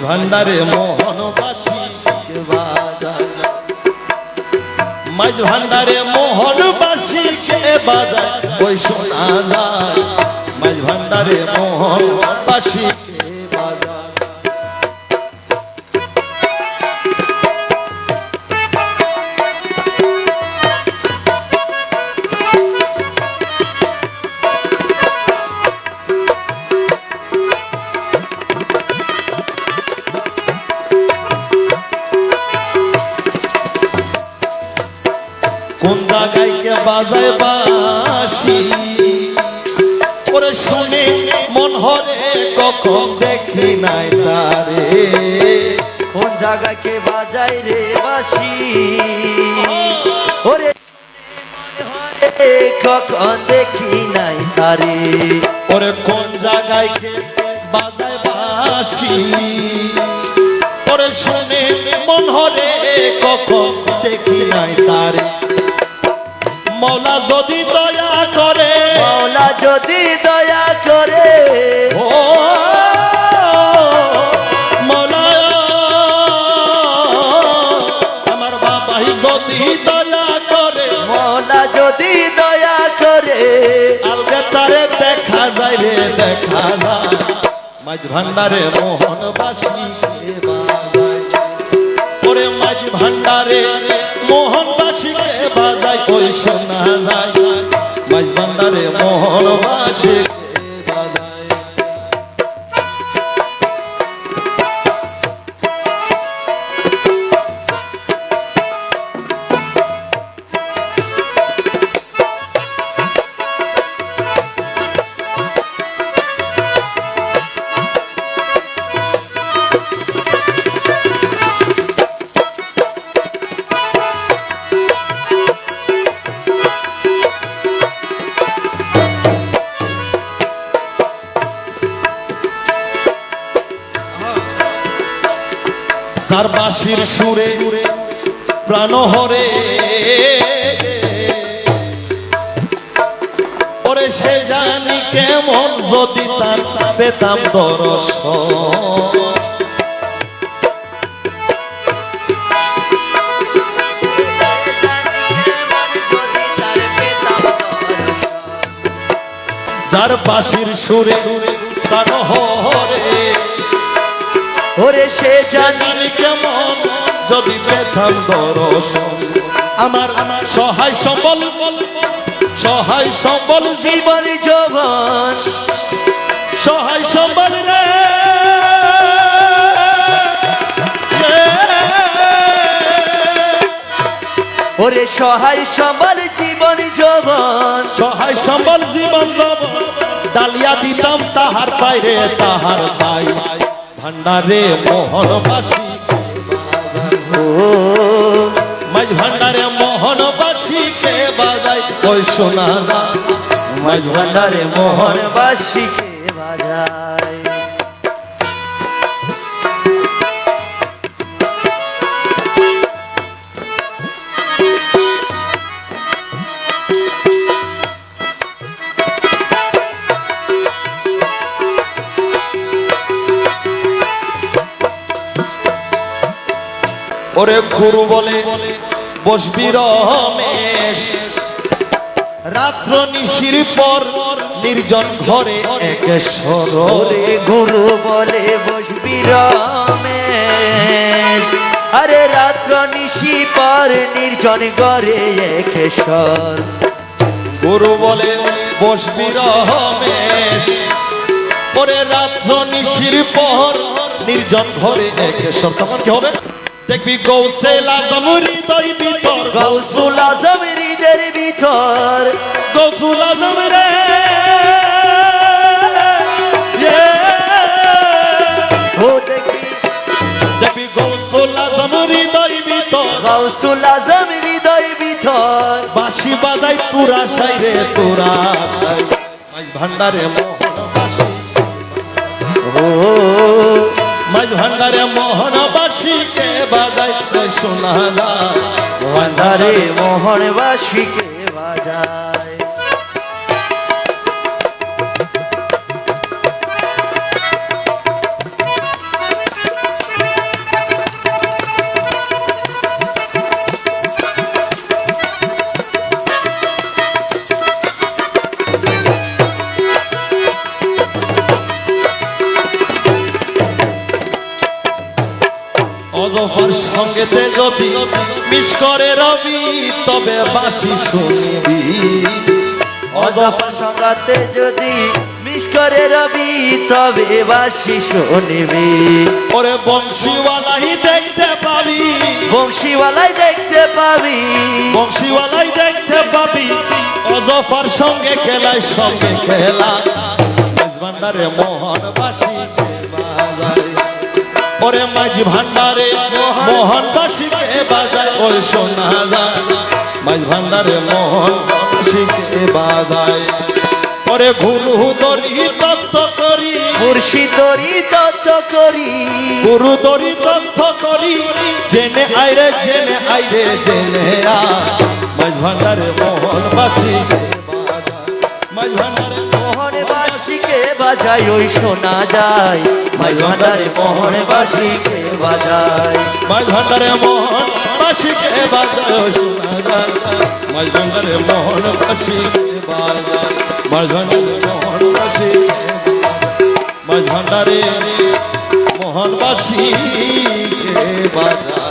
ভান্ডারে মোহনবাসী মাঝ ভান্ডারে মোহনবাসী বাসি বাজায় ওই মাঝ ভান্ডারে মোহনবাসী কোন জায়গায় কে বাজায় বাসি ওরে শুনে মন হরে, কখন দেখি নাই তারে। কোন জায়গায় কে বাজাই রে বাসি ওরে কখন দেখি নাই তারে। ওরে কোন জায়গায় বাজায় বাসি ওরে শুনে মন হরে, কখন দেখি তারে মৌলা যদি দয়া করে। মাওলা যদি দয়া করে। ও মৌলা আমার বাবাই যদি দয়া করে। মাওলা যদি দয়া করে। আলগে তারে দেখা যায় রে দেখা যায়। মাঝ ভান্ডারে মোহন বাসি ওরে মাঝ ভান্ডারে মোহন ওই শোনা নাই মাঝ বান্দারে মোহন যার বাঁশির সুরে প্রাণ হরে। ওরে সে জানি কেমন যদি তার পেতাম দরস তার বাঁশির সুরে প্রাণ হরে। ওরে সে জানি কেমন? যদি পেতাম দর্শন আমার আমার সহায় সম্বল সহায় সম্বল জীবন জীবন সহায় সম্বল ওরে সহায় সম্বল জীবন যৌবন সহায় সম্বল জীবন যাব ডালিয়া দিতাম তাহার বাইরে তাহার পাই ভান্ডারে মোহনবাসী। বাসি মাঝ ভান্ডারে মোহনবাসী সে বাজাই ওই সোনা মাঝ ভান্ডারে মোহন বাসি কে বাজায়? ওরে গুরু বলে বসবি রমেশ। রাত্র নিশির পর নির্জন ঘরে একেশ্বর ওরে গুরু বলে বসবি রমেশ। আরে রাত্র নিশি পর নির্জন গরে একেশ্বর গুরু বলে বসবি রমেশ। পরে রাত্র নিশির পর নির্জন ঘরে একেশ্বর তখন কি হবে? দেখবি গৌসেল আজম হৃদয় ভিতর। গৌসুল আজম হৃদের ভিতর। গৌসুল আজম রে। দেখবি। গৌসুল আজম হৃদয় ভিতর। গৌসুল আজম হৃদয় ভিতর। বাঁশি বাজাই তুরা সাই রে তুরা সাই ভান্ডারে মোহন ভান্ডারে মোহন বাসি কে বাজাই সোনালা ভান্ডারে যায় আরে মোহন বাসিকে বাজায় সঙ্গেতে যদি মিস করে রবি তবে বাসি শুনবি। অজফর সঙ্গাতে যদি মিস করে রবি তবে বাসি শুনবি। ওরে বংশীওয়ালাই দেখতে পাবি। বংশীওয়ালাই দেখতে পাবি। বংশীওয়ালাই দেখতে পাবি। অজফার সঙ্গে খেলায় সঙ্গে খেলা। ভান্ডারে মোহন বাসি বাজায় ওরে মাঝি ভান্ডারে মোহন বাসি বাজায় ওরে সোনা যায় মাঝ ভান্ডারে মোহন বাসি বাজায়। ওরে গুরু দরি তত্ত্ব করি মুর্শিদরি তত্ত্ব করি। গুরু দরি তত্ত্ব করি জেনে আইরে জেনে আইরে জেনে আ মাঝ ভান্ডারে মোহন বাসি মাঝ ভান্ডারে বাসিকে ওই শোনা যায়। মাই ভান্ডারে মোহন বাসিকে বাজায় মাঝ ভান্ডারে মোহন বাসি কে বাজায় যায়। মোহন বাসি বাজায় মাঝ ভান্ডারে মোহন বাসি মাঝ ভান্ডারে মোহন বাসি কে বাজায়